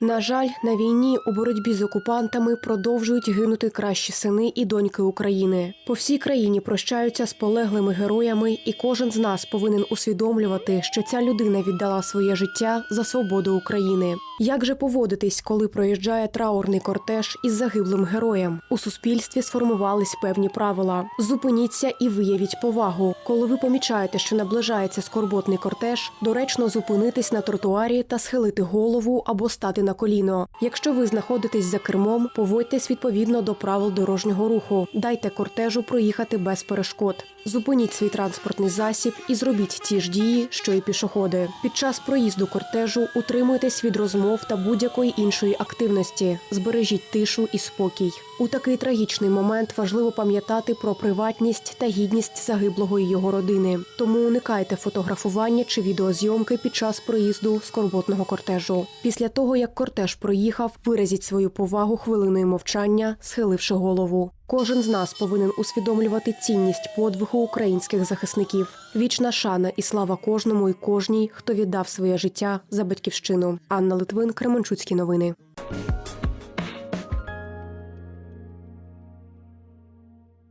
На жаль, на війні у боротьбі з окупантами продовжують гинути кращі сини і доньки України. По всій країні прощаються з полеглими героями, і кожен з нас повинен усвідомлювати, що ця людина віддала своє життя за свободу України. Як же поводитись, коли проїжджає траурний кортеж із загиблим героєм? У суспільстві сформувались певні правила. Зупиніться і виявіть повагу. Коли ви помічаєте, що наближається скорботний кортеж, доречно зупинитись на тротуарі та схилити голову або стати на коліно. Якщо ви знаходитесь за кермом, поводьтесь відповідно до правил дорожнього руху. Дайте кортежу проїхати без перешкод. Зупиніть свій транспортний засіб і зробіть ті ж дії, що і пішоходи. Під час проїзду кортежу утримуйтесь від розмов та будь-якої іншої активності. Збережіть тишу і спокій. У такий трагічний момент важливо пам'ятати про приватність та гідність загиблого і його родини. Тому уникайте фотографування чи відеозйомки під час проїзду скорботного кортежу. Після того, як кортеж проїхав, виразіть свою повагу хвилиною мовчання, схиливши голову. Кожен з нас повинен усвідомлювати цінність подвигу українських захисників. Вічна шана і слава кожному і кожній, хто віддав своє життя за батьківщину. Анна Литвин, Кременчуцькі новини.